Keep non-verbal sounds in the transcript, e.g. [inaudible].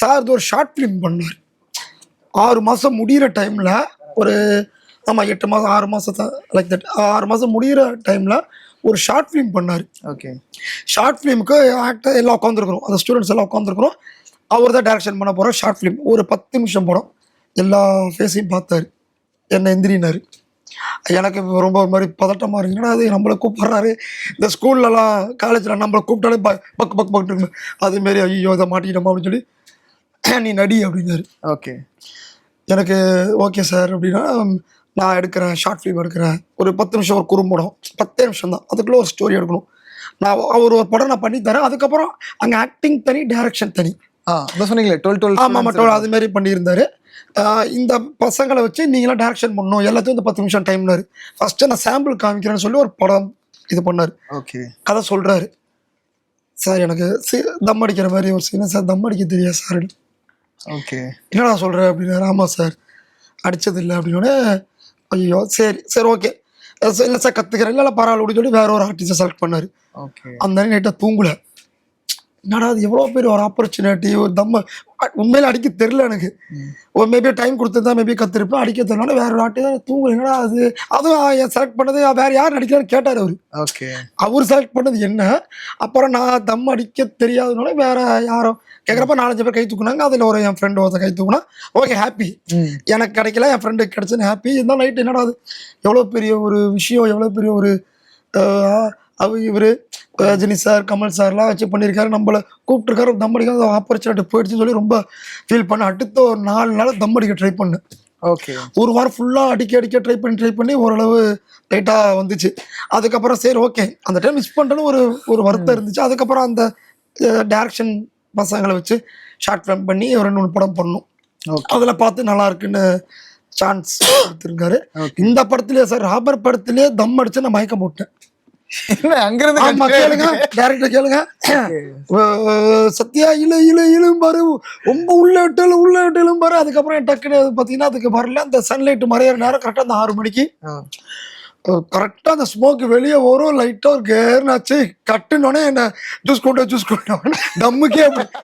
Sir இது ஒரு short film பண்ணார். ஆறு மாதம் முடிகிற டைமில் ஒரு ஆமாம் எட்டு மாதம் ஆறு மாதம் தான் லைக் தட் ஆறு மாதம் முடிகிற டைமில் ஒரு ஷார்ட் ஃபிலிம் பண்ணார். ஓகே ஷார்ட் ஃபிலிமுக்கு ஆக்டர் எல்லாம் உட்காந்துருக்குறோம் அந்த ஸ்டூடெண்ட்ஸ் எல்லாம் உட்காந்துருக்குறோம் அவர் தான் டைரக்ஷன் பண்ண போகிறோம் ஷார்ட் ஃபிலிம் ஒரு பத்து நிமிஷம் படம். எல்லா ஃபேஸையும் பார்த்தாரு. என்னை எந்திரினார். எனக்கு ரொம்ப ஒரு மாதிரி பதட்டமாக இருக்குன்னா அது நம்மளை கூப்பிட்றாரு. இந்த ஸ்கூல்லலாம் காலேஜில் நம்மளை கூப்பிட்டாலே ப பக்கு பக்கு பக்கு இருக்குமே அதுமாரி ஐயோ இதை மாட்டிக்கிட்டோமா அப்படின்னு சொல்லி [clears throat] நீ நடி அப்படின்னாரு. ஓகே. எனக்கு ஓகே சார் அப்படின்னா நான் எடுக்கிறேன் ஷார்ட் ஃபிலிம் எடுக்கிறேன். ஒரு பத்து நிமிஷம் ஒரு குறும்படம். பத்தே நிமிஷம் தான். அதுக்குள்ளே ஒரு ஸ்டோரி எடுக்கணும். நான் அவர் ஒரு படம் நான் பண்ணி தரேன். அதுக்கப்புறம் அங்கே ஆக்டிங் தனி டைரக்ஷன் தனி. ஆ சொன்னீங்களே டுவெல் டுவெல் ஆமாம் மட்டும் அது மாதிரி பண்ணியிருந்தாரு. இந்த பசங்களை வச்சு நீங்களாம் டைரக்ஷன் பண்ணணும். எல்லாத்தையும் இந்த பத்து நிமிஷம் டைம்னாரு ஃபஸ்ட்டு நான் சாம்பிள் காமிக்கிறேன்னு சொல்லி ஒரு படம் இது பண்ணார். ஓகே. கதை சொல்கிறாரு சார் எனக்கு சி தம் அடிக்கிற மாதிரி ஒரு சீனை சார் தம் அடிக்க தெரியாது சார். ஓகே. என்னடா சொல்கிற அப்படின்னாரு ஆமாம் சார் அடித்தது இல்லை அப்படின்னோடனே ஐயோ சரி சரி ஓகே. இல்லை சார் கற்றுக்கிறேன் இல்லை பரவாயில்ல அப்படின்னு சொல்லி வேற ஒரு ஆர்டிஸ்டை செலக்ட் பண்ணார். ஓகே. அந்த நைட்டாக தூங்கல. என்னடா அது எவ்வளோ பெரிய ஒரு ஆப்பர்ச்சுனிட்டி ஒரு தம்ம உண்மையில அடிக்க தெரில எனக்கு. ஒரு மேபி டைம் கொடுத்துருந்தா மேபி கற்றுருப்பேன் அடிக்க தெரியல. வேற ஒரு ஆட்டி தூங்கல என்னடா அது அதுவும் செலக்ட் பண்ணது வேற யார் நடிக்கிறான்னு கேட்டார் அவர். ஓகே. அவர் செலக்ட் பண்ணது என்ன? அப்புறம் நான் தம் அடிக்க தெரியாதனால வேற யாரோ கேட்குறப்ப நாலஞ்சு பேர் கை தூக்குனாங்க. அதில் ஒரு என் ஃப்ரெண்டு ஒருத்தன் கை தூக்குனா ஓகே ஹாப்பி எனக்கு கிடைக்கல என் ஃப்ரெண்டுக்கு கிடைச்சுன்னு ஹாப்பி இருந்தாலும் நைட் என்னடா அது எவ்வளோ பெரிய ஒரு விஷயம் எவ்வளோ பெரிய ஒரு ஆஹ், அவ இவர் ரஜினி சார் கமல் சார்லாம் வச்சு பண்ணியிருக்காரு. நம்மளை கூப்பிட்டுருக்காரு. தம் அடிக்க ஆப்பர்ச்சுனிட்டி போயிடுச்சுன்னு சொல்லி ரொம்ப ஃபீல் பண்ண அடுத்த ஒரு நாலு நாள் தம் அடிக்க ட்ரை பண்ணேன். ஓகே ஒரு வாரம் ஃபுல்லாக அடிக்க அடிக்க ட்ரை பண்ணி ட்ரை பண்ணி ஓரளவு லைட்டாக வந்துச்சு. அதுக்கப்புறம் சரி ஓகே அந்த டைம் மிஸ் பண்ணிட்டேன்னு ஒரு ஒரு வருத்தம் இருந்துச்சு. அதுக்கப்புறம் அந்த டேரக்ஷன் பசங்களை வச்சு ஷார்ட் ஃபிலிம் பண்ணி ஒரு ரெண்டு மூணு படம் பண்ணோம். அதில் பார்த்து நல்லா இருக்குன்னு சான்ஸ் கொடுத்துருக்காரு. இந்த படத்துலயே சார் ராபர் படத்துலயே தம் அடிச்சு நான் மயக்கம் போட்டேன். என்ன அங்க இருந்து ஆமா கேளுங்க டேரக்டர் கேளுங்க. சத்யா இழு இழு இழும் பாரு. ரொம்ப உள்ள விட்டாலும் உள்ள விட்டாலும் பாரு. அதுக்கப்புறம் டக்குன்னு பார்த்தீங்கன்னா அதுக்கு வரல. அந்த சன்லைட் மறையிற நேரம் கரெக்டாக அந்த ஆறு மணிக்கு. கரெக்டாக அந்த ஸ்மோக் வெளியே வரும். லைட்டாக ஒரு கேர்னாச்சு கட்டுனோடனே என்ன ஜூஸ் கொண்டு ஜூஸ் கொண்டு [laughs] டம்முக்கே